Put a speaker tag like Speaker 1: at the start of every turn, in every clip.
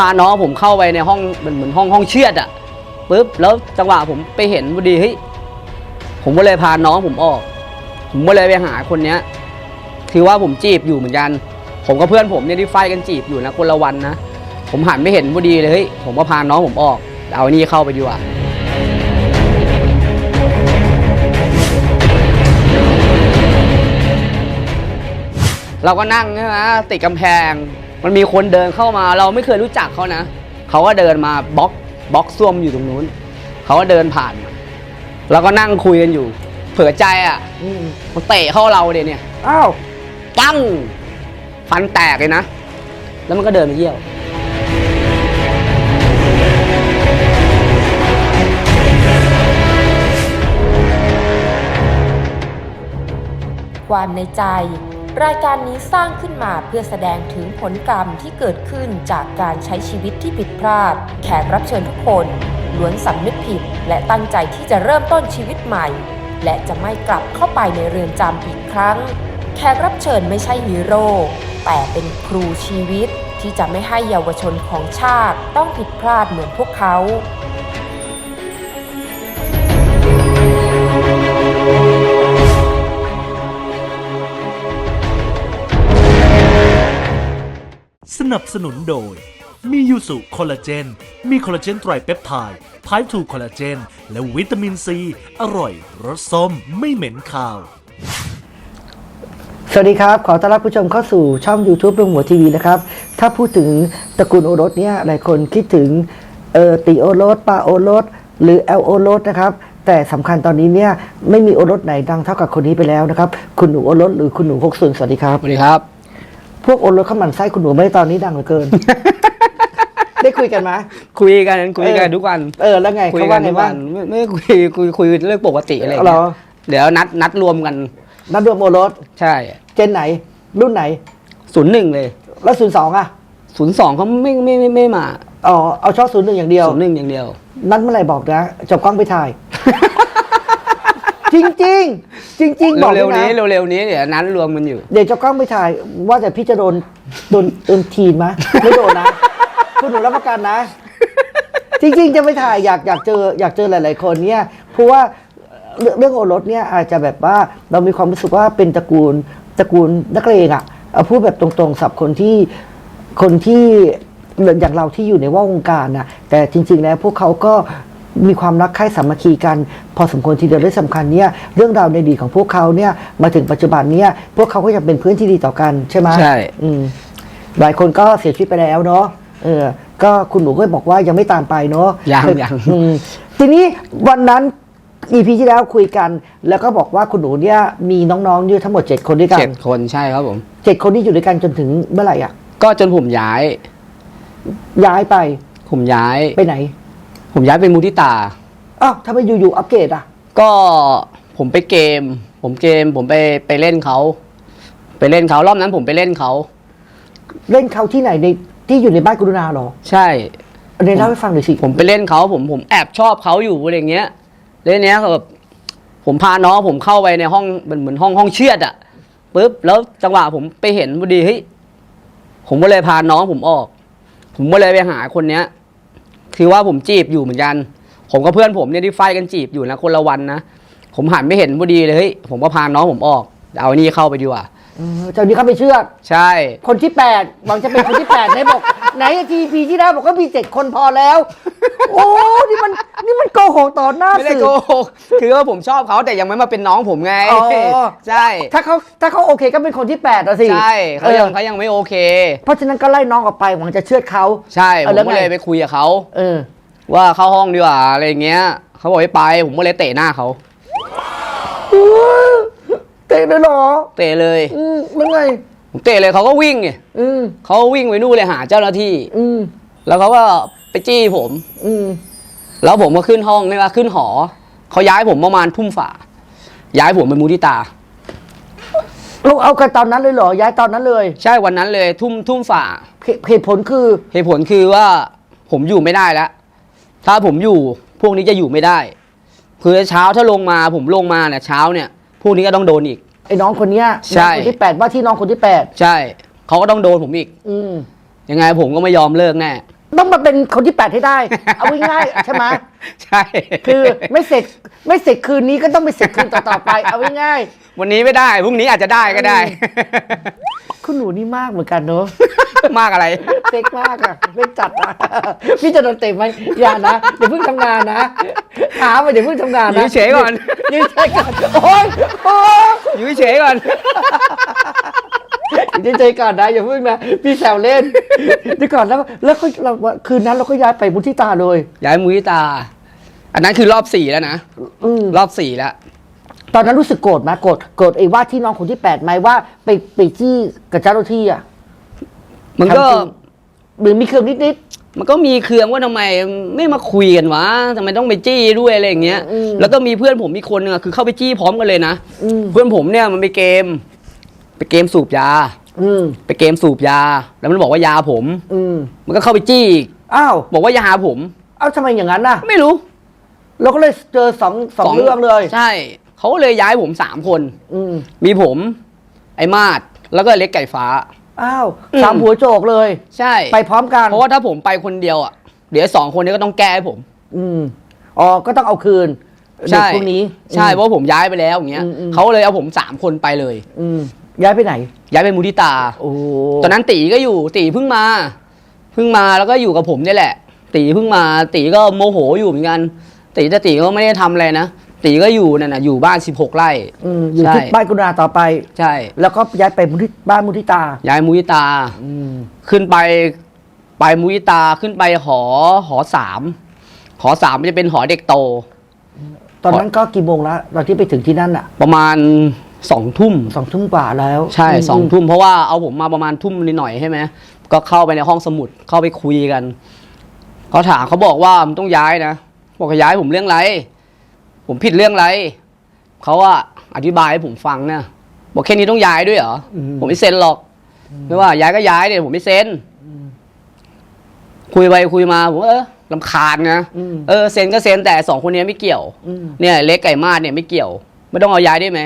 Speaker 1: พาน้องผมเข้าไปในห้องเหมือนเหมือนห้องห้องเชือดอะปุ๊บแล้วจังหวะผมไปเห็นพอดีเฮ้ยผมก็เลยพาน้องผมออก ผมก็เลยไปหาคนเนี้ยคือว่าผมจีบอยู่เหมือนกัน ผมกับเพื่อนผมเนี่ยที่ไฟกันจีบอยู่นะคนละวันนะผมหันไม่เห็นพอดีเลยเฮ้ยผมก็พาน้องผมออกเอาอ้นี่เข้าไปดีกว่าเราก็นั่งใช่ไหมติดกำแพง มันมีคนเดินเข้ามาเราไม่เคยรู้จักเขานะเขาก็เดินมาบล็อกบล็อกซ่วมอยู่ตรงนู้นเขาก็เดินผ่านมาเราก็นั่งคุยกันอยู่ เผื่อใจอะ
Speaker 2: อืม
Speaker 1: มันเตะเข้าเราเดี๋ยเนี่ย
Speaker 2: อ้าว
Speaker 1: ปั้งฟันแตกเลยนะ แล้วมันก็เดินไปเยี่ยว
Speaker 3: ความในใจ รายการนี้สร้างขึ้นมาเพื่อแสดงถึงผลกรรมที่เกิดขึ้นจากการใช้ชีวิตที่ผิดพลาด แขกรับเชิญทุกคนล้วนสำนึกผิด และตั้งใจที่จะเริ่มต้นชีวิตใหม่ และจะไม่กลับเข้าไปในเรือนจำอีกครั้ง แขกรับเชิญไม่ใช่ฮีโร่แต่เป็นครูชีวิตที่จะไม่ให้เยาวชนของชาติต้องผิดพลาดเหมือนพวกเขา
Speaker 4: นับสนุนโดย มียูสุคอลลาเจน มีคอลลาเจนไตรเปปไทด์ไพร์ทูคอลลาเจน และวิตามินซี อร่อย รสส้มไม่เหม็นคาว
Speaker 2: สวัสดีครับ ขอต้อนรับผู้ชมเข้าสู่ช่อง YouTube ลุงหัวทีวีนะครับ ถ้าพูดถึงตระกูลโอรสเนี่ยหลายคนคิดถึงเออตีโอรสปาโอรส หรือแอลโอรสนะครับแต่สำคัญตอนนี้เนี่ยไม่มีโอรสไหนดังเท่ากับคนนี้ไปแล้วนะครับ คุณหนูโอรสหรือคุณหนูหกส่วนสวัสดีครับ
Speaker 1: สวัสดีครับ
Speaker 2: พวกโอรสข้าวมันไส้คุณหนูไม่ได้ตอนนี้ดังเหลือเกิน ได้คุยกันไหม
Speaker 1: คุยกันคุยกัน
Speaker 2: เออ
Speaker 1: ทุกวัน
Speaker 2: เออแล้วไง
Speaker 1: คุย
Speaker 2: เขา
Speaker 1: กั
Speaker 2: ว่านไง
Speaker 1: ทุก
Speaker 2: บ้า
Speaker 1: วั
Speaker 2: ง
Speaker 1: นไม่ไม่คุยคุยคุยเรื่องปกติอะไรอย่าง
Speaker 2: เหร
Speaker 1: เงี้
Speaker 2: อ
Speaker 1: ยเดี๋ยวนัดนัดรวมกัน
Speaker 2: นัดรวมโอรส
Speaker 1: ใช่
Speaker 2: เจนไหน รุ่นไหน
Speaker 1: ศูนย์หนึ่งเลย
Speaker 2: แล้วศูนย์สองอะ
Speaker 1: ศูนย์สองเขาไม่ไม่ไม่ไม่มา
Speaker 2: อ๋อ เอาชอบศูนย์หนึ่งอย่างเดียว
Speaker 1: ศูนย์หนึ่งอย่างเดียว
Speaker 2: นัดเมื่อไหร่บอกนะ จบกล้องไปถ่าย จริงจริงๆจริงๆบอกเล
Speaker 1: เร็
Speaker 2: ยว
Speaker 1: ๆ
Speaker 2: นะ
Speaker 1: นี้เร็วๆนี้เดี๋ยวนัดรวมกันอยู่
Speaker 2: เดี๋ยวจบกล้องไปถ่ายว่าแต่พี่จะโดนโดนโดนทีนไหมไม่โดนนะคุณหนูรับประกันนะ จริง ๆ จะไปถ่ายอยากอยากเจออยากเจอหลาย ๆ คนเนี่ยเพราะว่าเรื่องเรื่องโอรสเนี่ยอาจจะแบบว่าเรามีความรู้สึกว่าเป็นตระกูลตระกูลนักเลงอะเอาพูดแบบตรงๆสับคนที่คนที่อย่างเราที่อยู่ในว่าวงการน่ะแต่จริง ๆ แล้วพวกเขาก็ มีความรักใคร่สามัคคีกัน พอสมควรทีเดียวและสำคัญเนี่ยเรื่องราวในอดีตของพวกเขาเนี่ยมาถึงปัจจุบันเนี่ยพวกเขาก็ยังเป็นเพื่อนที่ดีต่อกันใช่ไหม
Speaker 1: ใช่
Speaker 2: อืมหลายคนก็เสียชีวิตไปแล้วเนาะเออ ก็คุณหนูก็บอกว่ายังไม่ตามไปเนาะ
Speaker 1: ยัง
Speaker 2: เค
Speaker 1: ยัง
Speaker 2: อืมทีนี้วันนั้นอีพีที่แล้วคุยกัน แล้วก็บอกว่าคุณหนูเนี่ยมีน้องๆอยู่ทั้งหมดเจ็ดคนด้วยกัน
Speaker 1: เจ็ดคนใช่ครับผม
Speaker 2: เจ็ดคนที่อยู่ด้วยกันจนถึงเมื่อไหร่อะ
Speaker 1: ก็จนผมย้าย
Speaker 2: ย้ายไป
Speaker 1: ผมย้าย
Speaker 2: ไปไหน
Speaker 1: ผมย้ายไปมูทิตา
Speaker 2: อ้าวทำไมอยู่ๆอัปเกรดอะ
Speaker 1: ก็ผมไปเกม ผมเกม ผมไปไปเล่นเขา ไปเล่นเขารอบนั้นผมไปเล่นเขา
Speaker 2: เล่นเขาที่ไหนในที่อยู่ในบ้านกรุณาเหรอ
Speaker 1: ใช่
Speaker 2: อันนี้เล่าให้ฟังหน่อยสิ
Speaker 1: ผมไปเล่นเขาผมผมแอบชอบเขาอยู่อะไรเงี้ยเล่นเนี้ยแบบผมพาน้องผมเข้าไปในห้องเหมือนเหมือนห้องห้องเชือดอะปุ๊บแล้วจังหวะผมไปเห็นพอดีเฮ้ยผมก็เลยพาน้องผมออก ผมก็เลยไปหาคนเนี้ย คือว่าผมจีบอยู่เหมือนกัน ผมกับเพื่อนผมเนี่ยที่ไฟกันจีบอยู่นะคนละวันนะ ผมหันไม่เห็นพอดีเลยเฮ้ยผมก็พาน้องผมออก เอาไอ้นี่เข้าไปดีกว่า
Speaker 2: เออเจ้านี้เขาไปเชื่อด
Speaker 1: ใช่
Speaker 2: คนที่แปดหวังจะเป็นคนที่แปดไหนบอก ไหนทีพีที่แล้วบอกว่ามีเจ็ดคนพอแล้ว โอ้นี่มันนี่มันโกหกต่อหน้า
Speaker 1: ไม่ได้
Speaker 2: สื่อ
Speaker 1: โกหกคือว่าผมชอบเขาแต่ยังไม่มาเป็นน้องผมไง
Speaker 2: อ๋อ
Speaker 1: ใช่
Speaker 2: ถ้าเขาถ้าเขาโอเคก็เป็นคนที่แปดอะสิ
Speaker 1: ใช่เขายัง
Speaker 2: ออ
Speaker 1: เขายังไม่โอเค
Speaker 2: เพราะฉะนั้นก็ไล่น้องออกไปหวังจะเชื่อดเขา
Speaker 1: ใช่
Speaker 2: เอ
Speaker 1: ผ
Speaker 2: อ
Speaker 1: ม
Speaker 2: แล้ว
Speaker 1: ก็
Speaker 2: ไง
Speaker 1: เลยไปคุยกับเขา
Speaker 2: เออ
Speaker 1: ว่าเข้าห้องดีกว่าอะไรอย่างเงี้ยเขาบอกไม่ไป ผมก็เลยเตะหน้าเขา
Speaker 2: เตะเลยเหรอ
Speaker 1: เตะเลย
Speaker 2: อืมมันไง
Speaker 1: ผมเตะเลยเขาก็วิ่งไง
Speaker 2: อืม
Speaker 1: เขาวิ่งไปนู่นเลยหาเจ้าหน้าที่
Speaker 2: อืม
Speaker 1: แล้วเขาก็ไปจี้ผม
Speaker 2: อืม
Speaker 1: แล้วผมก็ขึ้นห้องนี่ว่าขึ้นหอ เขาย้ายผมประมาณทุ่มฝ่า ย้ายผมไปมูทิตา
Speaker 2: ลูกเอากันตอนนั้นเลยเหรอย้ายตอนนั้นเลย
Speaker 1: ใช่วันนั้นเลยทุ่มทุ่มฝ่า
Speaker 2: เหเหตุผลคือ
Speaker 1: เหตุผลคือว่าผมอยู่ไม่ได้แล้ว ถ้าผมอยู่พวกนี้จะอยู่ไม่ได้ คือเช้าถ้าลงมาผมลงมาเนี่ยเช้าเนี่ย พวกนี้ก็ต้องโดนอีก
Speaker 2: ไอ้น้องคนเนี้ย
Speaker 1: ใช่
Speaker 2: น้องคนที่แปดว่าที่น้องคนที่แปด
Speaker 1: ใช่ เขาก็ต้องโดนผมอีก
Speaker 2: อืม
Speaker 1: ยังไงผมก็ไม่ยอมเลิกแน่
Speaker 2: ต้องมาเป็นคนที่แปดให้ได้ เอาง่ายๆใช่ไหม
Speaker 1: ใช่
Speaker 2: คือไม่เสร็จไม่เสร็จคืนนี้ก็ต้องไปเสร็จคืนต่อๆไป เอาง่าย
Speaker 1: วันนี้ไม่ได้พรุ่งนี้อาจจะได้ก็ได้
Speaker 2: ๆคุณหนูนี่มากเหมือนกันเนอะ
Speaker 1: มากอะไร
Speaker 2: เซ็กมากอะเซ็กจัดอะพี่จะโดนเตะไหมอย่านะอย่าเพิ่งทำงานนะถามมาอย่าเพิ่งทำงานนะ
Speaker 1: อยู่เฉยๆก่อน
Speaker 2: ยืนเฉยก่อนโอ๊ยโอ๊ย
Speaker 1: อยู่เฉยๆก่อน
Speaker 2: ยืนเฉยก่อนนะอย่าเพิ่งนะพี่แซวเล่นเดี๋ยวก่อนแล้วแล้วก็เราคืนนั้นเราก็ย้ายไปมุทิตาเลย
Speaker 1: ย้ายมุยตา อันนั้นคือรอบสี่แล้วนะ
Speaker 2: อืม
Speaker 1: รอบสี่แล้ว
Speaker 2: ตอนนั้นรู้สึกโกรธไหมโกรธโกรธไอ้ว่าที่น้องคนที่แปดไหมว่าไปไปจี้กับเจ้าหน้าที่อะ
Speaker 1: มันก็
Speaker 2: ทำจริงหรือมีเครื่องนิด
Speaker 1: มันก็มีเครืองว่าทำไมไม่มาคุยกันวะทำไมต้องไปจี้ด้วยอะไรอย่างเงี้ย
Speaker 2: อืม
Speaker 1: แล้วก็มีเพื่อนผมมีคนหนึงอะคือเข้าไปจี้พร้อมกันเลยนะ
Speaker 2: อืม
Speaker 1: เพื่อนผมเนี่ยมันไปเกม ไปเกมสูบยา
Speaker 2: ๆ อืม
Speaker 1: ไปเกมสูบยา แล้วมันบอกว่ายาผม
Speaker 2: อืม
Speaker 1: มันก็เข้าไปจี้อีก
Speaker 2: อ้าว
Speaker 1: บอกว่ายาผม
Speaker 2: เอ้าทำไมอย่างนั้นน่ะ
Speaker 1: ไม่รู้
Speaker 2: เราก็เลยเจอสองสองเรื่องเลย
Speaker 1: ใช่เขาก็เลยย้ายผมสามคน
Speaker 2: อืม
Speaker 1: มีผม ไอ้มาดแล้วก็เล็กไก่ฟ้า
Speaker 2: อ้าว
Speaker 1: อืม
Speaker 2: สามหัวโจกเลย
Speaker 1: ใช่
Speaker 2: ไปพร้อมกัน
Speaker 1: เพราะว่าถ้าผมไปคนเดียวอะเดี๋ยวไอ้สองคนนี้ก็ต้องแก้ให้ผม
Speaker 2: อืมอ๋อก็ต้องเอาคืนเด็ก
Speaker 1: ใช่
Speaker 2: พวกนี้
Speaker 1: ใช่เพราะว่าผมย้ายไปแล้วอย่างเงี้ย
Speaker 2: อืมอืม
Speaker 1: เขาเลยเอาผมสามคนไปเลย
Speaker 2: อืมย้ายไปไหน
Speaker 1: ย้ายไปมูทิตา
Speaker 2: โอ้
Speaker 1: ตอนนั้นตีก็อยู่ตีเพิ่งมา เพิ่งมาแล้วก็อยู่กับผมนี่แหละ ตีเพิ่งมา ตีก็โมโหอยู่เหมือนกัน ตีแต่ตีก็ไม่ได้ทำอะไรนะ ตีก็อยู่นั่นน่ะอยู่บ้าน 16 ไร่
Speaker 2: อืมอยู่
Speaker 1: ใช่
Speaker 2: ที่บ้านกุณาต่อไป
Speaker 1: ใช่
Speaker 2: แล้วก็ย้ายไปมุทิบ้านมุทิตา
Speaker 1: ย้ายมูทิตา
Speaker 2: อืม
Speaker 1: ขึ้นไปไปมูทิตาขึ้นไปหอหอสามหอสามมันจะเป็นหอเด็กโต
Speaker 2: ตอนนั้นก็กี่โมงแล้วตอนที่ไปถึงที่นั่นอะ
Speaker 1: ประมาณ สองทุ่ม
Speaker 2: สองทุ่มกว่าแล้ว
Speaker 1: ใช่
Speaker 2: ม
Speaker 1: สองทุ่มเพราะว่าเอาผมมาประมาณทุ่มนิดหน่อยใช่ไหมก็เข้าไปในห้องสมุดเข้าไปคุยกันเขาถามเขาบอกว่ามันต้องย้ายนะบอกว่าย้ายผมเรื่องไร ผมผิดเรื่องไรเขาว่าอธิบายให้ผมฟังนะบอกแค่นี้ต้องย้ายด้วยเหรออผมไม่เซ็นหรอกไม่ว่า ย้ายก็ย้ายเนี่ยผมไม่เซ็นคุยไปคุยมาผมว่าเออลำคาญนะ
Speaker 2: อืม
Speaker 1: เออเซ็นก็เซ็นแต่สองคนนี้ไม่เกี่ยว
Speaker 2: อืม
Speaker 1: เนี่ย เล็กไก่มาดเนี่ยไม่เกี่ยว ไม่ต้องเอาย้ายได้ไหม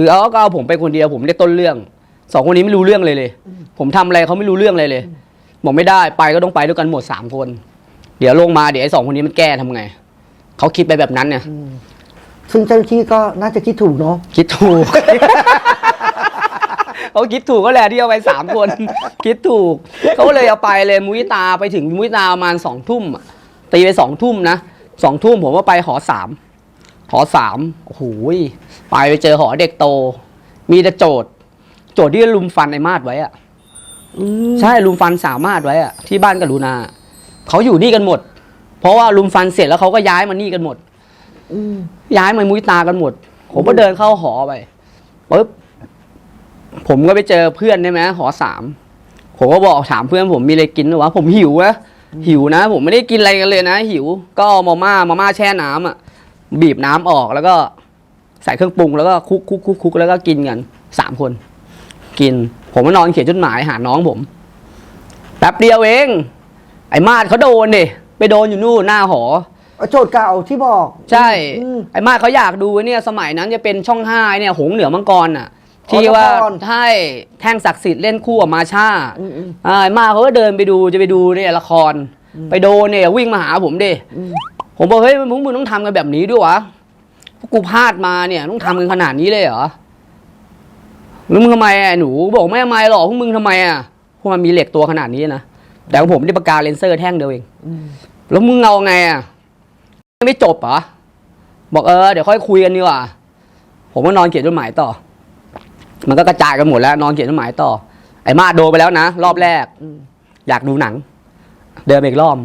Speaker 1: คือเอาก็เอาผมไปคนเดียวผมได้ต้นเรื่องสองคนนี้ไม่รู้เรื่องเลยเลย ผมทำอะไรเขาไม่รู้เรื่องเลยเลยบอกไม่ได้ไปก็ต้องไปด้วยกันหมดสามคน เดี๋ยวลงมาเดี๋ยวไอ้สองคนนี้มันแก้ทำไงเขาคิดไปแบบนั้นเนี่ย
Speaker 2: ซึ่งเจ้าหน้าที่ก็น่าจะคิดถูกเนาะ
Speaker 1: คิดถูกเขาคิดถูกก็แหละที่เอาไปสามคน คิดถูกเขาก็เลยเอาไปเลยมุ้ยตาไปถึงมุ้ยตาประมาณสองทุ่มอะตีไปสองทุ่มนะสองทุ่มผมว่าไปหอสาม หอสามโอ้โหยไปไปเจอหอเด็กโต มีแต่โจทย์โจทย์ที่ลุมฟันไอ้มาดไว้อะใช่ลุมฟันสามารถไว้อะที่บ้านกรุณาเขาอยู่นี่กันหมด เพราะว่าลุมฟันเสร็จแล้วเขาก็ย้ายมานี่กันหมด
Speaker 2: อืม
Speaker 1: ย้ายมามุ้ยตากันหมด ผมก็เดินเข้าหอไปปุ๊บผมก็ไปเจอเพื่อนใช่ไหมหอสามผมก็บอกถามเพื่อนผมมีอะไรกินหรือวะผมหิวนะหิวนะ ผมไม่ได้กินอะไรกันเลยนะ หิว ก็เอามาม่ามาม่าแช่น้ำอะ บีบน้ำออกแล้วก็ใส่เครื่องปรุงแล้วก็คลุกคลุกคลุกคลุกแล้วก็กินกันสามคน กิน ผมก็นอนเขียนจดหมายหาน้องผม แป๊บเดียวเอง ไอ้มาดเขาโดนดิไปโดนอยู่นู่นหน้าหอ
Speaker 2: โจทย์เก่าที่บอก
Speaker 1: ใช่
Speaker 2: อืม
Speaker 1: ไอ้มาดเขาอยากดูเนี่ยสมัยนั้นจะเป็นช่องห้าเนี่ยหงส์เหนือมังกรอะ
Speaker 2: อ๋อ
Speaker 1: ที่ว่า
Speaker 2: ละคร
Speaker 1: ใช่แท่งศักดิ์สิทธิ์เล่นคู่กับมาชา
Speaker 2: อืมอืม
Speaker 1: อ่าไอ้มาดเขาก็เดินไปดูจะไปดูเนี่ยละคร ไปโดนเนี่ยวิ่งมาหาผมดิ
Speaker 2: อืม
Speaker 1: ผมบอกเฮ้ยมึงมึงต้องทำกันแบบนี้ด้วยวะพวกกูพลาดมาเนี่ยต้องทำกันขนาดนี้เลยเหรอแล้วมึงทำไมอะหนูบอกไม่ทำไมหรอกพวกมึงทำไมอะพวกมันมีเหล็กตัวขนาดนี้นะแต่ของผมได้ปากกาเลนเซอร์แท่งเดียวเองแล้วมึงเอาไงอะไม่จบเหรอบอกเออเดี๋ยวค่อยคุยกันดีกว่าผมก็นอนเขียนจดหมายต่อ มันก็กระจายกันหมดแล้ว นอนเขียนจดหมายต่อ ไอ้มาโดนไปแล้วนะ รอบแรก
Speaker 2: อ
Speaker 1: ยากดูหนัง เดินไปอีกรอบ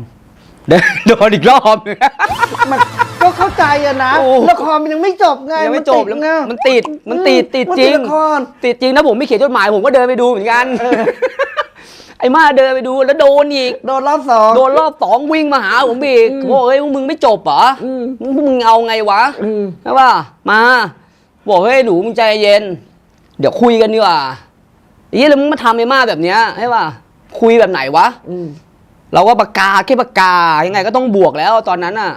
Speaker 1: เดินโดนอีกรอบ
Speaker 2: มันก็เข้าใจอะนะ
Speaker 1: โอ้
Speaker 2: ละครมันยังไม่จบไง
Speaker 1: ยังไม่จบแล้ว
Speaker 2: นติดไง
Speaker 1: มันติดมันติดติด
Speaker 2: มัน
Speaker 1: จริง
Speaker 2: ละคร
Speaker 1: ติดจริงนะผมไม่เขียนจดหมายผมก็เดินไปดูเหมือนกัน ไอ้มาเดินไปดูแล้วโดนอีก
Speaker 2: โดนรอบสอง
Speaker 1: โดนรอบสองวิ่งมาหาผมอีกบอกเฮ้ยพวกมึงไม่จบเหรอ
Speaker 2: อืม
Speaker 1: มึงพวกมึงเอาไงวะ
Speaker 2: อืม
Speaker 1: ใช่ป่ะมาบอกเฮ้ยหนูมึงใจเย็น เดี๋ยวคุยกันดีกว่าไอ้เหี้ยแล้วมึงมาทำไอ้มาแบบเนี้ยใช่ป่ะคุยแบบไหนวะ
Speaker 2: อืม
Speaker 1: เราก็ปากกาแค่ปากกายังไงก็ต้องบวกแล้วตอนนั้นอะ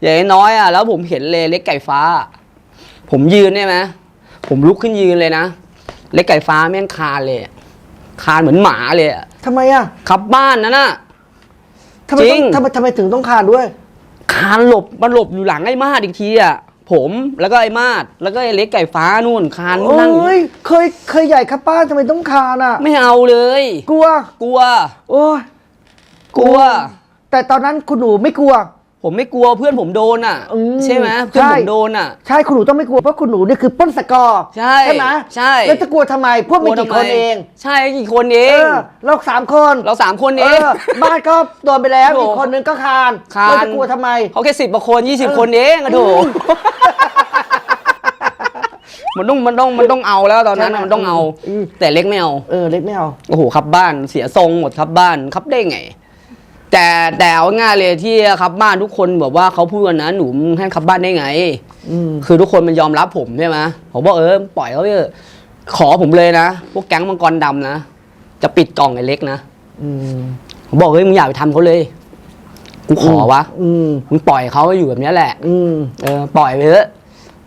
Speaker 1: อย่างน้อยอะแล้วผมเห็นเลยเล็กไก่ฟ้า ผมยืนเนี่ยไหมผมลุกขึ้นยืนเลยนะ เล็กไก่ฟ้าแม่งคานเลยอะคานเหมือนหมาเลยอะ
Speaker 2: ทำไมอะ
Speaker 1: ขับบ้านนั่นน่ะ
Speaker 2: ทำไม
Speaker 1: จริ
Speaker 2: ต้องงทำไมทำไมถึงต้องคานด้วย
Speaker 1: คานหลบมันหลบอยู่หลังไอ้มาดอีกทีอะผมแล้วก็ไอ้มาดแล้วก็ไอ้เล็กไก่ฟ้านู่นคาน
Speaker 2: โอ้
Speaker 1: นั่งอยู่
Speaker 2: ยเคยเคยใหญ่ครับป้าทำไมต้องคานอะ
Speaker 1: ไม่เอาเลย
Speaker 2: กลัว
Speaker 1: กลัว
Speaker 2: โอ้ย
Speaker 1: กลัว
Speaker 2: แต่ตอนนั้นคุณหนูไม่กลัว
Speaker 1: ผมไม่กลัวเพื่อนผมโดนอะ
Speaker 2: อืม
Speaker 1: ใช่ไหมเพื่อน
Speaker 2: ใช่
Speaker 1: ผมโดนอะ
Speaker 2: ใช่คุณหนูต้องไม่กลัวเพราะคุณหนูนี่คือปล้นสกอร์
Speaker 1: ใช่
Speaker 2: ไหม
Speaker 1: ใช่
Speaker 2: แล้วจะกลัวทำไมพวกมีกี่คนเอง
Speaker 1: ใช่กี่คนเอ
Speaker 2: เองอเราสามคน
Speaker 1: เราสามคน
Speaker 2: เอ
Speaker 1: เอง
Speaker 2: อบ้านก็โดนไปแล้ว
Speaker 1: โอ้
Speaker 2: อีกคนนึงก็คาน
Speaker 1: คาน
Speaker 2: เราจะกลัวทำไม
Speaker 1: เขาแค่สิบกว่าคนยี่สิบคนเองอะโถมันต้องมันต้องมันต้องเอาแล้วตอนนั้น
Speaker 2: ใช่ไหม
Speaker 1: อะมันต้องเอา
Speaker 2: อืม
Speaker 1: แต่เล็กไม่เอา
Speaker 2: เออเล็กไม่เอา
Speaker 1: โอ้โหครับบ้านเสียทรงหมดครับบ้านครับได้ไง แต่แต่เอาง่ายเลยที่ครับบ้านทุกคนบอกว่าเขาพูดกันนะหนูมึงให้ครับบ้านได้ไง
Speaker 2: อืม
Speaker 1: คือทุกคนมันยอมรับผมใช่ไหมผมบอกเออปล่อยเขาเถอะขอผมเลยนะ พวกแก๊งมังกรดำนะ จะปิดกล่องไอ้เล็กนะ
Speaker 2: อืม
Speaker 1: ผมบอกเฮ้ยมึงอย่าไปทำเขาเลย กูขอวะ
Speaker 2: อืม
Speaker 1: มึงปล่อยเขาอยู่แบบเนี้ยแหละ
Speaker 2: อืม
Speaker 1: เออปล่อยไปเถอะ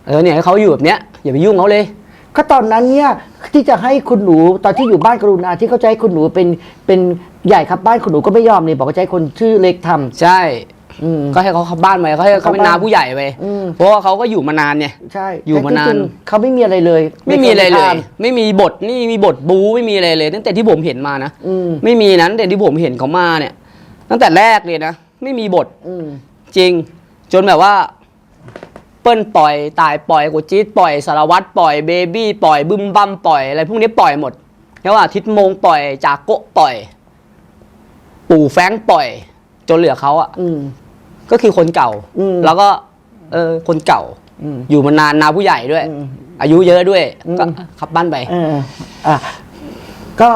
Speaker 1: เออเนี่ยให้เขาอยู่แบบเนี้ยอย่าไปยุ่งเขาเลย
Speaker 2: ก็ตอนนั้นเนี่ยที่จะให้คุณหนูตอนที่อยู่บ้านกรุณาที่เขาจะให้คุณหนูเป็นเป็นใหญ่ครับบ้านคุณหนูก็ไม่ยอมเลยบอกว่าจะให้คนชื่อเล็กทำ
Speaker 1: ใช่
Speaker 2: อืม
Speaker 1: ก็ให้เขาเข้าบ้านไปเขาให้เขาเป็น
Speaker 2: เข้าบ้าน
Speaker 1: นาผู้ใหญ่ไป
Speaker 2: อืม
Speaker 1: เพราะว่าเขาก็อยู่มานานไง
Speaker 2: ใช่
Speaker 1: อยู่มานาน
Speaker 2: แต่จริงๆเขาไม่มีอะไรเลย
Speaker 1: ไม่มีอะไรเลย
Speaker 2: ใน
Speaker 1: ไม่มีบทนี่มีบทบูไม่มีอะไรเลย ตั้งแต่ที่ผมเห็นมานะ
Speaker 2: อืม
Speaker 1: ไม่มีนั้นแต่ที่ผมเห็นเขามาเนี่ย ตั้งแต่แรกเลยนะ ไม่มีบท
Speaker 2: อืม
Speaker 1: จริง จนแบบว่า เปิ้ลปล่อยตายปล่อยกูจี๊ดปล่อยสารวัตรปล่อยเบบี้ปล่อยบึ้มบั้มปล่อยอะไรพวกนี้ปล่อยหมดใช่ว่าทิศมงปล่อยจากโกะปล่อย ปู่แฟรงค์ปล่อย จนเหลือเขาอะ
Speaker 2: อืม
Speaker 1: ก็คือคนเก่า
Speaker 2: อืม
Speaker 1: แล้วก็ เออคนเก่า
Speaker 2: อืม
Speaker 1: อยู่มานานนาผู้ใหญ่ด้วย
Speaker 2: อืม
Speaker 1: อายุเยอะด้วย
Speaker 2: อืม
Speaker 1: ก็ขับบ้านไป
Speaker 2: เอออะ ก็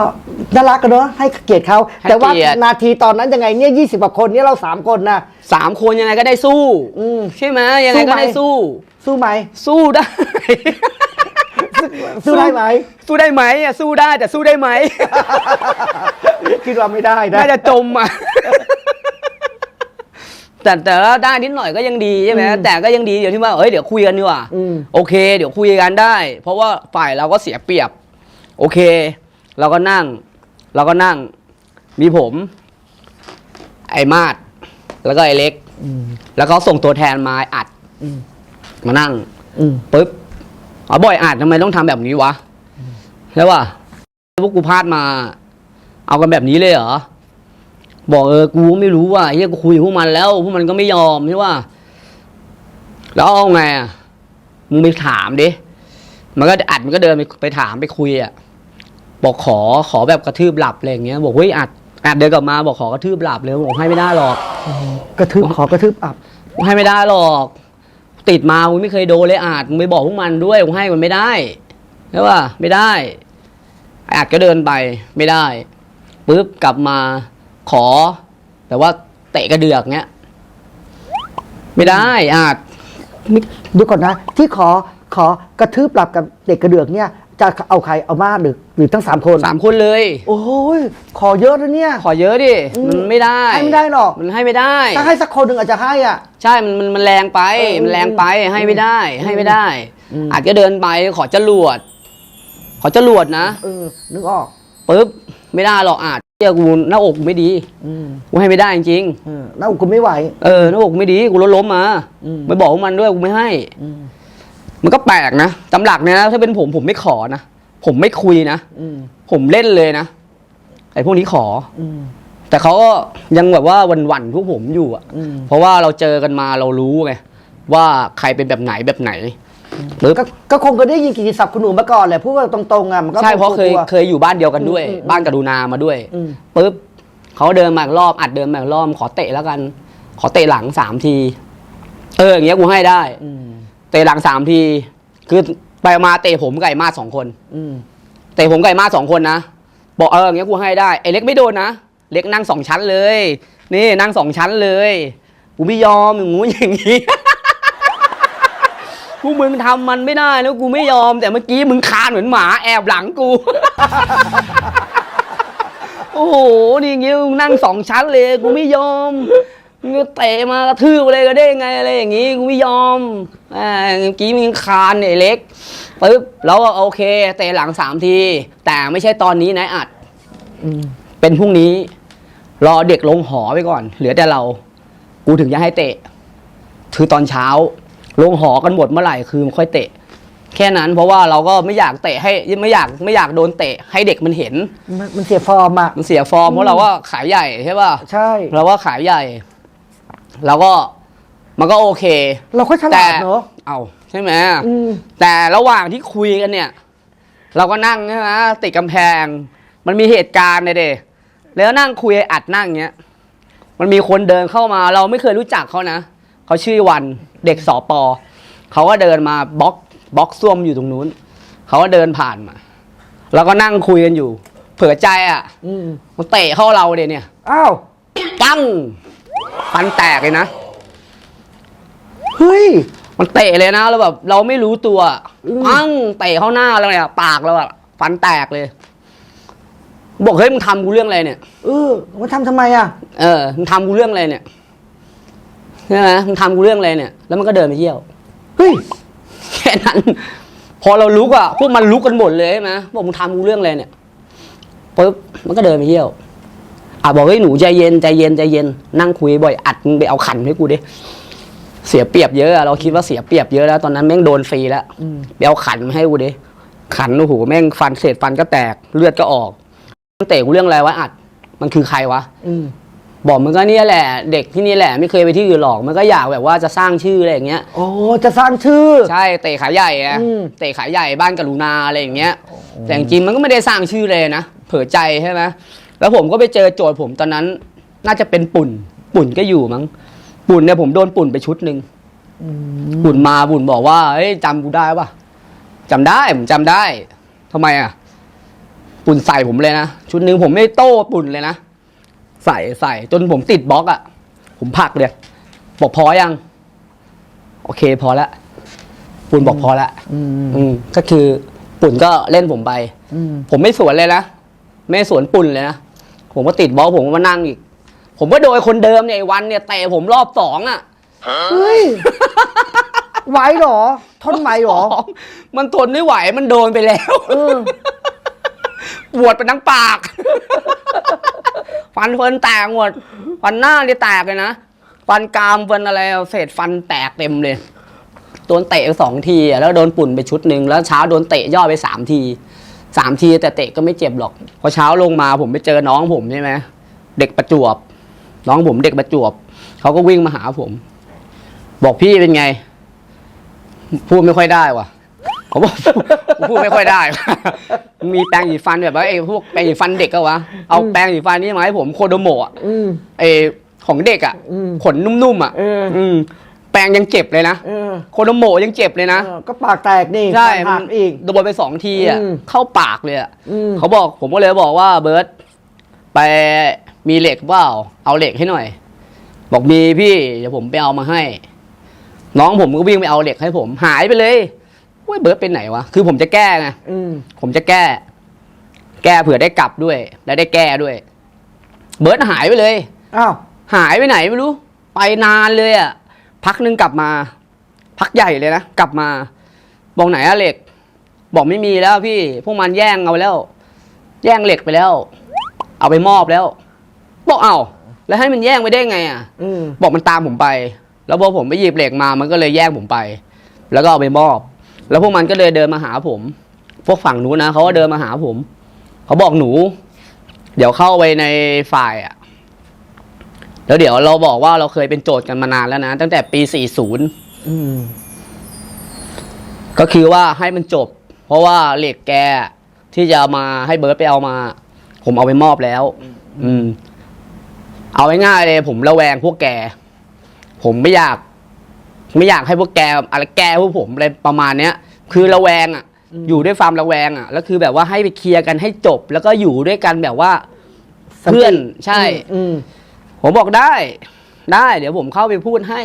Speaker 2: น่ารักกันเนอะให้เกียรติเขา
Speaker 1: ให้
Speaker 2: แต่ว่า
Speaker 1: เกียรติ
Speaker 2: นาทีตอนนั้นยังไงเนี่ยยี่สิบกว่าคนเนี่ยเราสามคนนะ
Speaker 1: สามคนยังไงก็ได้สู้
Speaker 2: อืม
Speaker 1: ใช่ไหมยังไง
Speaker 2: สู้ไหม
Speaker 1: ก็ได้สู้
Speaker 2: สู้ไหม
Speaker 1: สู้ได้
Speaker 2: สู้ได้ไหม
Speaker 1: สู้ได้ไหมอะสู้ได้แต่สู้ได้ไหม
Speaker 2: คิดว่าไม่ได้นะ
Speaker 1: น่าจะจมอะ แต่แต่ว่าได้นิดหน่อยก็ยังดีใช่ไหม
Speaker 2: อืม
Speaker 1: แต่ก็ยังดีเดี๋ยวที่ว่าเอ้ยเดี๋ยวคุยกันดีกว่า
Speaker 2: อืม
Speaker 1: โอเค เดี๋ยวคุยกันได้ เพราะว่าฝ่ายเราก็เสียเปรียบ โอเค เราก็นั่ง เราก็นั่ง มีผม ไอ้มาดแล้วก็ไอ้เล็ก แล้วเขาส่งตัวแทนมาอัด
Speaker 2: อม
Speaker 1: มานั่งปุ๊บอ๋อบอยอาจทำไมต้องทำแบบนี้วะแล้วว่าพวกกูพลาดมา เอากันแบบนี้เลยเหรอบอกเออกูไม่รู้ว่าเฮียกูคุยกับพวกมันแล้วพวกมันก็ไม่ยอมใช่ว่า แล้วเอาไงอะมึงไปถามดิมันก็อัดมันก็เดินไปไปถามไปคุยอะ บอกขอขอแบบกระทืบหลับอะไรอย่างเงี้ยบอกเฮ้ยอัดอัดเดินกลับมาบอกขอกระทืบหลับเลยบอกให้ไม่ได้หรอก
Speaker 2: กระทืบขอกระทืบอับ
Speaker 1: กูให้ไม่ได้หรอก ติดมากูไม่เคยโดนเลยอาจมึงไปบอกพวกมันด้วยกูให้มันไม่ได้ใช่ป่ะไม่ได้อาจก็เดินไปไม่ได้ปุ๊บกลับมาขอ แต่ว่าเตะกระเดือกเนี้ย ไม่ได้อาจ
Speaker 2: ดูก่อนนะ ที่ขอขอกระทืบหลับกับเด็กกระเดือกเนี่ย จะเอาใครเอามาหรือหรือทั้งสามคน
Speaker 1: สามคนเลย
Speaker 2: โอ้ยขอเยอะนะเนี่ย
Speaker 1: ขอเยอะดิ
Speaker 2: อืม
Speaker 1: มันไม่ได้
Speaker 2: ให้ไม่ได้หรอก
Speaker 1: มันให้ไม่ได้
Speaker 2: ถ้าให้สักคนหนึ่งอาจจะให้อะ
Speaker 1: ใช่ มันมันมันแรงไป
Speaker 2: เออ
Speaker 1: มันแรงไป ให้ไม่ได้ ให้ไม่ได้
Speaker 2: อืม
Speaker 1: อาจจะเดินไปขอจรวด ขอจรวดนะ
Speaker 2: เออนึกออก
Speaker 1: ปุ๊บ ไม่ได้หรอกอาจเจ้ากูหน้าอกกูไม่ดี
Speaker 2: อืม
Speaker 1: กูให้ไม่ได้จริง
Speaker 2: เออแล้วกูไม่ไหว
Speaker 1: ๆเออ หน้าอกกูไม่ดี กูล้มล้มมา
Speaker 2: อืม
Speaker 1: ไปบอกพวกมันด้วย กูไม่ให้
Speaker 2: อืม
Speaker 1: มันก็แปลกนะตำหลักเนี่ยนะถ้าเป็นผมผมไม่ขอนะผมไม่คุยนะ
Speaker 2: อืม
Speaker 1: ผมเล่นเลยนะไอ้พวกนี้ขอ
Speaker 2: อืม
Speaker 1: แต่เขาก็ยังแบบว่าหวั่นๆพวกผมอยู่อะ
Speaker 2: อืม
Speaker 1: เพราะว่าเราเจอกันมาเรารู้ไงว่าใครเป็นแบบไหนแบบไหนปุ๊บ
Speaker 2: ก็ก็คงก็ได้ยินกิตติศัพท์คุณหนูมาก่อนแหละพูดว่าตรงๆอะมันก็
Speaker 1: ใช่เพราะเคย
Speaker 2: ตัว
Speaker 1: เคยอยู่บ้านเดียวกันด้วย
Speaker 2: อืมอืม
Speaker 1: บ้านกรุณามาด้วย
Speaker 2: อืม
Speaker 1: ปุ๊บเขาเดินมาอีกรอบอัดเดินมาอีกรอบขอเตะแล้วกัน ขอเตะหลังสามที เอออย่างเงี้ยกูให้ได้
Speaker 2: อืม
Speaker 1: เตะหลังสามที คือไปมาเตะผมกับไก่มาสสองคน
Speaker 2: อืม
Speaker 1: เตะผมกับไก่มาสสองคนนะบอกเอออย่างเงี้ยกูให้ได้ไอ้เล็กไม่โดนนะเล็กนั่งสองชั้นเลย นี่นั่งสองชั้นเลยกูไม่ยอมอย่างงู้นอย่างงี้กูมึงทำมันไม่ได้แล้วกูไม่ยอม แต่เมื่อกี้มึงคานเหมือนหมาแอบหลังกู โอ้โหนี่อย่างงี้มึงนั่งสองชั้นเลย กูไม่ยอมมึงก็เตะมากระทืบอะไรก็ได้ไงอะไรอย่างงี้กูไม่ยอมอ่า เมื่อกี้มึงคานเนี่ยไอ้เล็กปึ๊บแล้วก็โอเคเตะหลังสามที แต่ไม่ใช่ตอนนี้นะอัด
Speaker 2: อืม
Speaker 1: เป็นพรุ่งนี้ รอเด็กลงหอไปก่อน เหลือแต่เรา กูถึงจะให้เตะ คือตอนเช้า ลงหอกันหมดเมื่อไหร่คือมันค่อยเตะ แค่นั้นเพราะว่าเราก็ไม่อยากเตะให้ไม่อยากไม่อยากโดนเตะ ให้เด็กมันเห็น
Speaker 2: มันมันเสียฟอร์มอะ
Speaker 1: มันเสียฟอร์มเพราะเราก็ขายใหญ่ใช่ป่ะ
Speaker 2: ใช่
Speaker 1: เราก็ขายใหญ่เราก็ มันก็โอเค
Speaker 2: เราก็ฉ
Speaker 1: แต่
Speaker 2: ลาดเนอะ
Speaker 1: เอาใช่ไหม
Speaker 2: อืม
Speaker 1: แต่ระหว่างที่คุยกันเนี่ย เราก็นั่งใช่ไหมติดกำแพง มันมีเหตุการณ์เลยเดแล้วนั่งคุยอัดนั่งเงี้ย มันมีคนเดินเข้ามา เราไม่เคยรู้จักเขานะเขาชื่อวันเด็กสอปอเขาก็เดินมาบล็อกบล็อกซ่วมอยู่ตรงนู้นเขาก็เดินผ่านมาเราก็นั่งคุยกันอยู่ เผื่อใจอะ
Speaker 2: อืม
Speaker 1: มันเตะเข้าเราเดยเนี่ย
Speaker 2: อ้าว
Speaker 1: ปังฟันแตกเลยนะ
Speaker 2: เฮ้ย
Speaker 1: มันเตะเลยนะแล้วแบบ เราไม่รู้ตัว
Speaker 2: อืม
Speaker 1: ปังเตะเข้าหน้าเราเนี่ยปากเราอะฟันแตกเลย บอกเฮ้ยมึงทำกูเรื่องอะไรเนี่ย
Speaker 2: เออมันทำทำไมอะ
Speaker 1: เออมึงทำกูเรื่องอะไรเนี่ยใช่ไหมมึงทำกูเรื่องอะไรเนี่ย แล้วมันก็เดินไปเยี่ยว
Speaker 2: เฮ้ย
Speaker 1: แค่นั้น พอเราลุกอะพวกมันลุกกันหมดเลยใช่ไหมบอกมึงทำกูเรื่องอะไรเนี่ยปุ๊บมันก็เดินไปเยี่ยว อะบอกเฮ้ยหนูใจเย็นใจเย็นใจเย็น นั่งคุยบ่อยอัดมึงไปเอาขันให้กูดิ เสียเปรียบเยอะอะเราคิดว่าเสียเปรียบเยอะแล้วตอนนั้นแม่งโดนฟรีแล้ว
Speaker 2: อืม
Speaker 1: ไปเอาขันมาให้กูดิขันโอ้โหแม่งฟันเศษฟันก็แตกเลือดก็ออกมันเตะกูเรื่องอะไรวะอัด มันคือใครวะ
Speaker 2: อืม
Speaker 1: บอกมันก็เนี่ยแหละ เด็กที่นี่แหละไม่เคยไปที่อื่นหรอกมันก็อยากแบบว่าจะสร้างชื่ออะไรอย่างเงี้ย
Speaker 2: โอ้จะสร้างชื่อ
Speaker 1: ใช่เตะขาใหญ่อะ
Speaker 2: อืม
Speaker 1: เตะขาใหญ่บ้านกรุณาอะไรอย่างเงี้ย แต่จริงๆมันก็ไม่ได้สร้างชื่อเลยนะเผลอใจใช่ไหมแล้วผมก็ไปเจอโจทย์ผมตอนนั้น น่าจะเป็นปุ่น ปุ่นก็อยู่มั้ง ปุ่นเนี่ยผมโดนปุ่นไปชุดหนึ่ง
Speaker 2: อืม
Speaker 1: ปุ่นมาปุ่นบอกว่าเฮ้ยจำกูได้ปะจำได้ผมจำได้ทำไมอะ ปุ่นใส่ผมเลยนะชุดหนึ่งผมไม่โต้ปุ่นเลยนะใส่ใส่จนผมติดบล็อกอะ ผมผลักเลยบอกพอยัง โอเคพอละปุ่นบอกพอละ
Speaker 2: อืม
Speaker 1: อืมก็คือปุ่นก็เล่นผมไป
Speaker 2: อืม
Speaker 1: ผมไม่สวนเลยนะไม่สวนปุ่นเลยนะผมก็ติดบล็อกผมก็มานั่งอีก ผมก็โดยคนเดิมเนี่ยไอ้วันเนี่ยเตะผมรอบสองอะ
Speaker 2: เฮ้ยไหวเหรอ ทนไหวเหรอ
Speaker 1: มันทนไม่ไหวมันโดนไปแล้ว
Speaker 2: เออ
Speaker 1: ปวดเป็นทั้งปากฟันเฟินแตกหมดฟันหน้าเนี่ยแตกเลยนะฟันกรามฟันอะไรเศษฟันแตกเต็มเลยโดนเตะไปสองทีอะแล้วโดนปุ่นไปชุดหนึ่งแล้วเช้าโดนเตะย่อไปสามทีสามทีแต่เตะก็ไม่เจ็บหรอก พอเช้าลงมาผมไปเจอน้องผมใช่ไหมเด็กประจวบ น้องผมเด็กประจวบเขาก็วิ่งมาหาผม บอกพี่เป็นไง พูดไม่ค่อยได้ว่ะเขาบอกพูดไม่ค่อยได้ว่ะมีแปรงสีฟันแบบว่าไอ้พวกแปรงสีฟันเด็กก็วะเอาแปรงสีฟันนี่มาให้ผมโคโดโมะอะ
Speaker 2: อืม
Speaker 1: ไอของเด็กอะ
Speaker 2: อืม
Speaker 1: ขนนุ่มๆอะ
Speaker 2: เออ
Speaker 1: อืมแปรงยังเจ็บเลยนะ
Speaker 2: เออ
Speaker 1: โคโดโมะยังเจ็บเลยนะ
Speaker 2: เออก็ปากแตกนี่
Speaker 1: ใช่
Speaker 2: ปากหักอีก
Speaker 1: โดนไปสองทีอะ
Speaker 2: อืม
Speaker 1: เข้าปากเลยอะ
Speaker 2: อืม
Speaker 1: เขาบอกผมก็เลยบอกว่าเบิร์ตไป มีเหล็กเปล่าเอาเหล็กให้หน่อย บอกมีพี่เดี๋ยวผมไปเอามาให้ น้องผมก็วิ่งไปเอาเหล็กให้ผม หายไปเลยเว้ยเบิร์ตเป็นไหนวะคือผมจะแก้ไง
Speaker 2: อืม
Speaker 1: ผมจะแก้ แก้เผื่อได้กลับด้วย และได้แก้ด้วย เบิร์ตหายไปเลย
Speaker 2: อ้าว
Speaker 1: หายไปไหนไม่รู้ ไปนานเลยอะ พักนึงกลับมา พักใหญ่เลยนะ กลับมา บอกไหนอะเหล็ก บอกไม่มีแล้วพี่ พวกมันแย่งเอาไปแล้ว แย่งเหล็กไปแล้ว เอาไปมอบแล้ว บอกเอาแล้วให้มันแย่งไปได้ไงอะ
Speaker 2: อืม
Speaker 1: บอกมันตามผมไป แล้วพอผมไปหยิบเหล็กมามันก็เลยแย่งผมไป แล้วก็เอาไปมอบ แล้วพวกมันก็เลยเดินมาหาผม พวกฝั่งนู้นนะเขาก็เดินมาหาผม เขาบอกหนู เดี๋ยวเข้าไปในฝ่ายอะ แล้วเดี๋ยวเราบอกว่าเราเคยเป็นโจทย์กันมานานแล้วนะ ตั้งแต่ปี 40
Speaker 2: อืม
Speaker 1: ก็คือว่าให้มันจบ เพราะว่าเหล็กแกที่จะเอามาให้เบิร์ตไปเอามา ผมเอาไปมอบแล้ว อืม เอาง่ายๆเลย ผมระแวงพวกแก ผมไม่อยาก ไม่อยากให้พวกแกอะไรแกพวกผมอะไรประมาณเนี้ย คือระแวงอะ อยู่ด้วยความระแวงอะแล้วคือแบบว่าให้ไปเคลียร์กันให้จบ แล้วก็อยู่ด้วยกันแบบว่า เพื่อนใช่
Speaker 2: อืม
Speaker 1: ผมบอกได้ ได้ เดี๋ยวผมเข้าไปพูดให้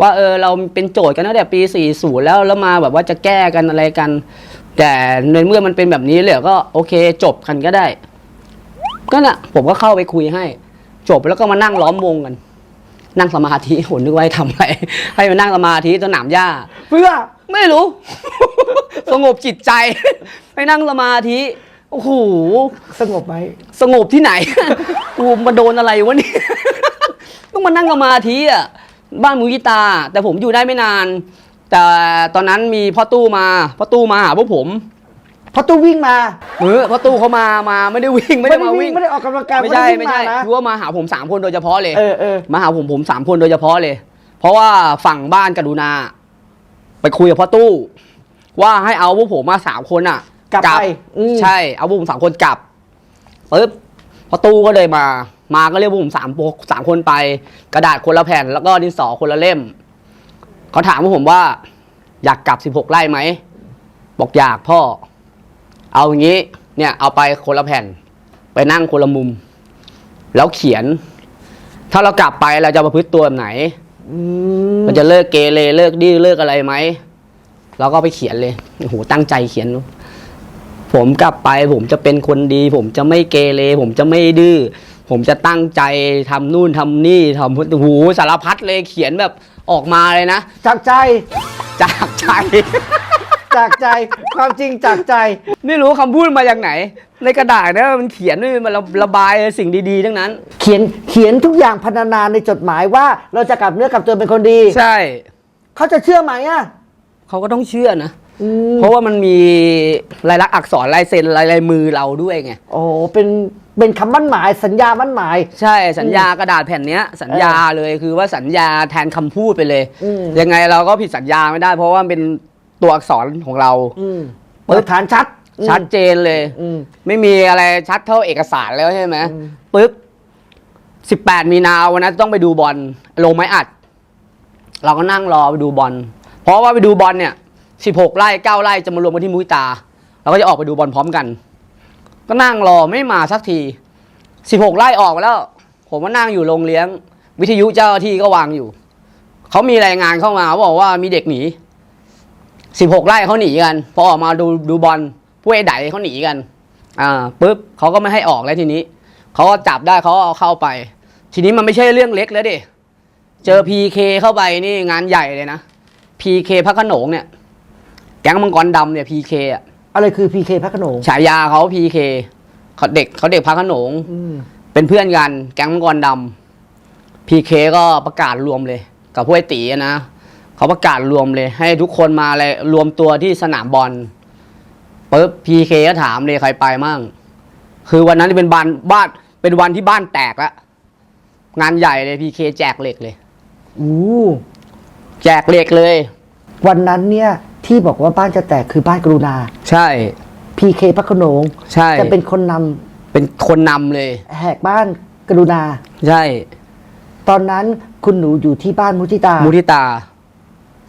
Speaker 1: ว่าเออเราเป็นโจทย์กันตั้งแต่ปี 40 แล้วแล้วมาแบบว่าจะแก้กันอะไรกัน แต่ในเมื่อมันเป็นแบบนี้เลยก็โอเคจบกันก็ได้ ก็น่ะ ผมก็เข้าไปคุยให้ จบแล้วก็มานั่งล้อมวงกัน นั่งสมาธิโหนึกว่าให้ทำอะไร ให้มานั่งสมาธิสนามหญ้า
Speaker 2: เพื่อ
Speaker 1: ไม่รู้ สงบจิตใจ ไปนั่งสมาธิโอ้โห
Speaker 2: สงบไหม
Speaker 1: สงบที่ไหน กูมาโดนอะไรวะเนี่ยต้องมานั่งสมาธิอะบ้านมูยิตา แต่ผมอยู่ได้ไม่นาน แต่ตอนนั้นมีพ่อตู้มาพ่อตู้มาหาพวกผม
Speaker 2: เพราะตู้วิ่งมา
Speaker 1: เออพ่อตู้เขามามาไม่ได้วิ่งไม่ได้มาวิ่ง
Speaker 2: ไม่ได้ออกกำลังกาย
Speaker 1: ไม่ใช่
Speaker 2: ด้วิ่ง
Speaker 1: ไม่ใช่า
Speaker 2: นะ
Speaker 1: คือว่ามาหาผมสามคนโดยเฉพาะเลย
Speaker 2: เออเออ
Speaker 1: มาหาผมผมสามคนโดยเฉพาะเลย เพราะว่าฝั่งบ้านกรุณา ไปคุยกับพ่อตู้ ว่าให้เอาพวกผมมาสามคนอะ
Speaker 2: กลับไปอืม
Speaker 1: ใช่เอาพวกผมสามคนกลับปึ๊บพ่อตู้ก็เลยมา มาก็เรียกพวกผมสามสามคนไป กระดาษคนละแผ่น แล้วก็ดินสอคนละเล่มเขาถามพวกผมว่า อยากกลับสิบหกไร่ไหมบอกอยากพ่อ เอาอย่างนี้เนี่ยเอาไปคนละแผ่น ไปนั่งคนละมุม แล้วเขียน ถ้าเรากลับไปเราจะประพฤติตัวแบบไหน
Speaker 2: อืม
Speaker 1: เราจะเลิกเกเรเลิกดื้อเลิกอะไรไหมเราก็ไปเขียนเลยโอ้โหตั้งใจเขียน ผมกลับไปผมจะเป็นคนดี ผมจะไม่เกเรผมจะไม่ดื้อผมจะตั้งใจทำนู่นทำนี่ทำโอ้โหสารพัดเลยเขียนแบบออกมาเลยนะ
Speaker 2: จากใจ
Speaker 1: จากใจ
Speaker 2: จากใจความจริงจากใจ
Speaker 1: ไม่รู้คำพูดมาจากไหน ในกระดาษนะมันเขียนด้วยมันระระบายสิ่งดีๆ ทั้งนั้น
Speaker 2: เขียนเขียนทุกอย่างพรรณนาในจดหมายว่าเราจะกลับเนื้อกลับตัวเป็นคนดี
Speaker 1: ใช่
Speaker 2: เขาจะเชื่อไหมอะ
Speaker 1: เขาก็ต้องเชื่อนะ
Speaker 2: อืม
Speaker 1: เพราะว่ามันมีลายลักษณ์อักษรลายเซ็นลายลายมือเราด้วยไง
Speaker 2: โอ้เป็นเป็นคำมั่นหมายสัญญามั่นหมาย
Speaker 1: ใช่สัญญากระดาษแผ่นเนี้ย สัญญาเลยคือว่าสัญญาแทนคำพูดไปเลย
Speaker 2: อืม
Speaker 1: ยังไงเราก็ผิดสัญญาไม่ได้ เพราะว่ามันเป็น ตัวอักษรของเรา
Speaker 2: อืมเปิดฐานชัด
Speaker 1: ชัดเจนเลย
Speaker 2: อืม
Speaker 1: ไม่มีอะไรชัดเท่าเอกสารแล้วใช่ไหม
Speaker 2: อืม
Speaker 1: ปุ๊บสิบแปดมีนาวันนั้นต้องไปดูบอลลงไม้อัด เราก็นั่งรอไปดูบอลเพราะว่าไปดูบอลเนี่ยสิบหกไร่เก้าไร่จะมารวมกันที่มุ้ยตา เราก็จะออกไปดูบอลพร้อมกัน ก็นั่งรอไม่มาสักทีสิบหกไร่ออกมาแล้ว ผมก็นั่งอยู่โรงเลี้ยง วิทยุเจ้าหน้าที่ก็วางอยู่เขามีรายงานเข้ามาบอกว่ามีเด็กหนี สิบหกไร่เขาหนีกัน พอออกมาดูดูบอลพวกไอ้ไดเขาหนีกัน อ่าปุ๊บเขาก็ไม่ให้ออกแล้วทีนี้เขาก็จับได้เขาก็เอาเข้าไป ทีนี้มันไม่ใช่เรื่องเล็กแล้วดิเจอพีเคเข้าไปนี่งานใหญ่เลยนะพีเคพระโขนงเนี่ย แก๊งมังกรดำเนี่ยพีเคอะ
Speaker 2: อะไรคือพีเคพระโขนง
Speaker 1: ฉายาเขาพีเคเขาเด็กเขาเด็กพระโขนง
Speaker 2: อืม
Speaker 1: เป็นเพื่อนกัน แก๊งมังกรดำพีเคก็ประกาศรวมเลย กับพวกไอ้ตีอะนะ เขาประกาศรวมเลย ให้ทุกคนมาเลยรวมตัวที่สนามบอลปุ๊บพีเคก็ถามเลยใครไปมั่ง คือวันนั้นเป็นบ้านบ้านเป็นวันที่บ้านแตกแล้วงานใหญ่เลยพีเคแจกเหล็กเลย
Speaker 2: อู้
Speaker 1: แจกเหล็กเลย
Speaker 2: วันนั้นเนี่ยที่บอกว่าบ้านจะแตกคือบ้านกรุณา
Speaker 1: ใช่
Speaker 2: พีเคพระโขนง
Speaker 1: ใช่
Speaker 2: จะเป็นคนนำ
Speaker 1: เป็นคนนำเลย
Speaker 2: แหกบ้านกรุณา
Speaker 1: ใช่
Speaker 2: ตอนนั้นคุณหนูอยู่ที่บ้านมุทิตา
Speaker 1: มุทิตา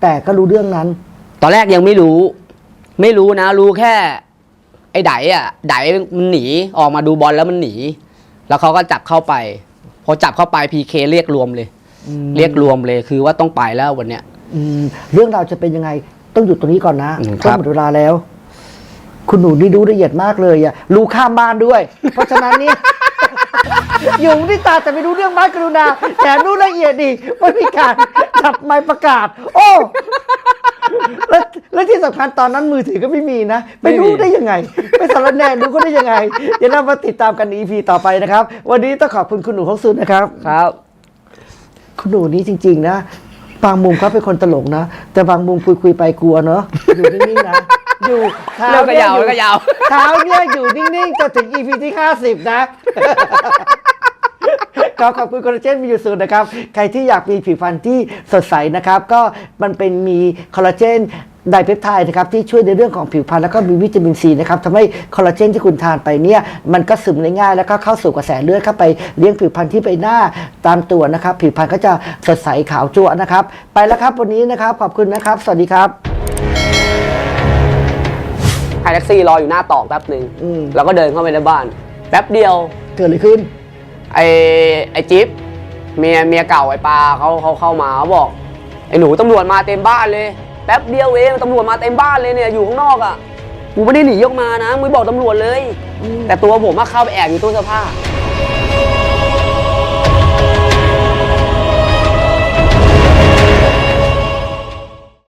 Speaker 2: แต่ก็รู้เรื่องนั้น
Speaker 1: ตอนแรกยังไม่รู้ ไม่รู้นะ รู้แค่ ไอ้ไดอะไดมันหนีออกมาดูบอลแล้วมันหนี แล้วเขาก็จับเข้าไป พอจับเข้าไปพีเคเรียกรวมเลย
Speaker 2: อืม
Speaker 1: เรียกรวมเลยคือว่าต้องไปแล้ววันเนี้ย
Speaker 2: อืมเรื่องราวจะเป็นยังไงต้องหยุดตรงนี้ก่อนนะ
Speaker 1: อืม
Speaker 2: เพ
Speaker 1: ครั
Speaker 2: ราะ
Speaker 1: บ
Speaker 2: หมดเวลาแล้ว คุณหนูนี่รู้ละเอียดมากเลยอะรู้ข้ามบ้านด้วย เพราะฉะนั้นเนี่ย อยู่มุทิตาแต่ไม่รู้เรื่องบ้านกรุณาแถมรู้ละเอียดดีว่ามีการจับไม้ประกาศ โอ้แล้วแล้วที่สำคัญตอนนั้นมือถือก็ไม่มีนะ ไปรู้ได้ยังไง ไปสารแหนรู้ก็ได้ยังไง เดี๋ยวเรามาติดตามกันอีพีต่อไปนะครับ วันนี้ต้องขอบคุณคุณหนูของสุดนะครับ
Speaker 1: ครับ
Speaker 2: คุณหนูนี่จริง ๆ นะ บางมุมเขาเป็นคนตลกนะ แต่บางมุมคุยคุยๆไปกลัวเนอะอยู่นิ่งๆนะ อยู่เท้า
Speaker 1: เริ่มก็
Speaker 2: เนี่ย
Speaker 1: ยาว
Speaker 2: อยู่
Speaker 1: ก็ยาว
Speaker 2: เท้าเนี่ยอยู่นิ่งๆจนถึง EP ที่ 50 นะ ก็ขอบคุณคอลลาเจนมีอยู่สูตรนะครับ ใครที่อยากมีผิวพรรณที่สดใสนะครับ ก็มันเป็นมีคอลลาเจนไดเปปไทด์นะครับที่ช่วยในเรื่องของผิวพรรณแล้วก็มีวิตามินซีนะครับทำให้คอลลาเจนที่คุณทานไปเนี่ยมันก็ซึมได้ง่ายแล้วก็เข้าสู่กระแสเลือดเข้าไปเลี้ยงผิวพรรณที่ใบหน้าตามตัวนะครับ ผิวพรรณก็จะสดใสขาวจั่วนะครับ ไปแล้วครับวันนี้นะครับขอบคุณนะครับ สวัสดีครับ
Speaker 1: ให้แท็กซี่รออยู่หน้าตอกแป๊บหนึ่ง
Speaker 2: อืม
Speaker 1: เราก็เดินเข้าไปในบ้าน แป๊บเดียว
Speaker 2: เกิดอะไรขึ้น
Speaker 1: ไอ้ไอ้จิ๊บเมียเมียเก่าไอ้ปลาเขาเขาเข้ามาเขาบอกไอ้หนูตำรวจมาเต็มบ้านเลย แป๊บเดียวเองตำรวจมาเต็มบ้านเลยเนี่ยอยู่ข้างนอกอะกูไม่ได้หนีออกมานะมึงบอกตำรวจเลย แต่ตัวผมมาเข้าไปแอบอยู่ตู้เสื้อผ้า